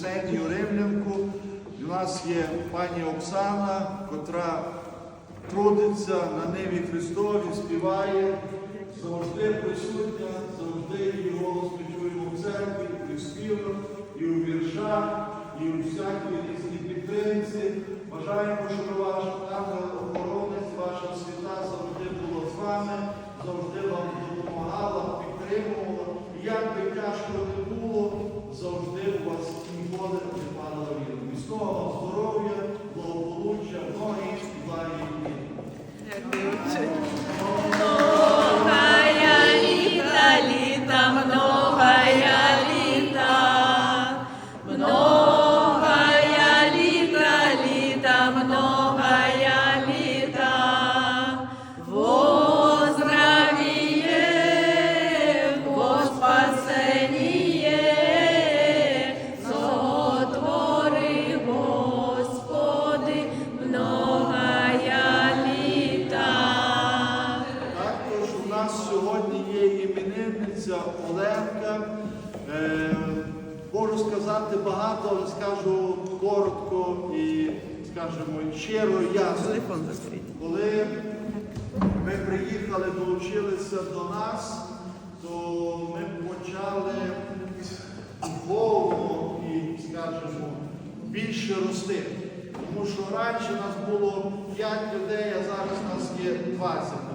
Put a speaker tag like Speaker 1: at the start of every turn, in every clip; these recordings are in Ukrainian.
Speaker 1: Ксенію Римлянку. У нас є пані Оксана, котра трудиться на ниві Христові, співає, завжди присутня, завжди її голос ми чуємо в церкві, і в співах, і у віршах, і у всякій різній підтримці. Бажаємо, щоб іменинниця Оленка. Е, можу сказати багато, але скажу коротко і, скажімо, щиро ясно. Коли ми приїхали, долучилися до нас, то ми почали духовно і, скажімо, більше рости. Тому що раніше нас було 5 людей, а зараз нас є 20 людей.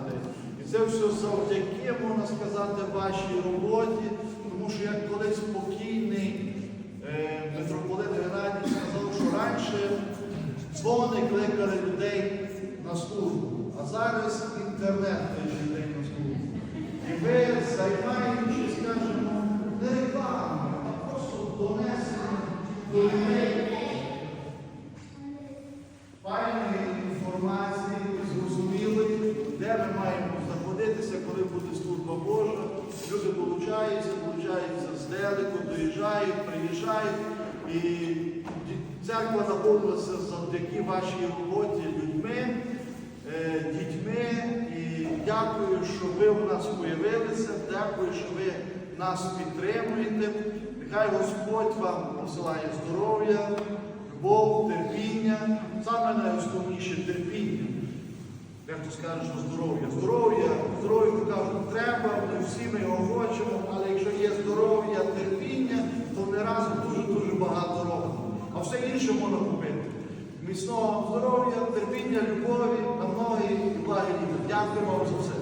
Speaker 1: Це все завдяки, можна сказати, вашій роботі, тому що як колись покійний е, митрополит Геннадій сказав, що раніше дзвони кликали людей на службу, а зараз інтернет кличе людей на службу. І ви займаючись, скажімо, не рекламою, а просто донесенням до людей служба Божа. Люди долучаються, долучаються здалеку, доїжджають, приїжджають. І церква наповнилася завдяки вашій роботі людьми, е, дітьми. І дякую, що ви у нас появилися. Дякую, що ви нас підтримуєте. Нехай Господь вам посилає здоров'я, любов, терпіння, саме найосновніше терпіння. Дехто скаже, що здоров'я. Здоров'я, здоров'я кажуть, треба, ми всі ми його хочемо, але якщо є здоров'я, терпіння, то не разом дуже-дуже багато робимо. А все інше можна купити. Міцного здоров'я, терпіння, любові, на многі і благі літа. Дякую вам за все.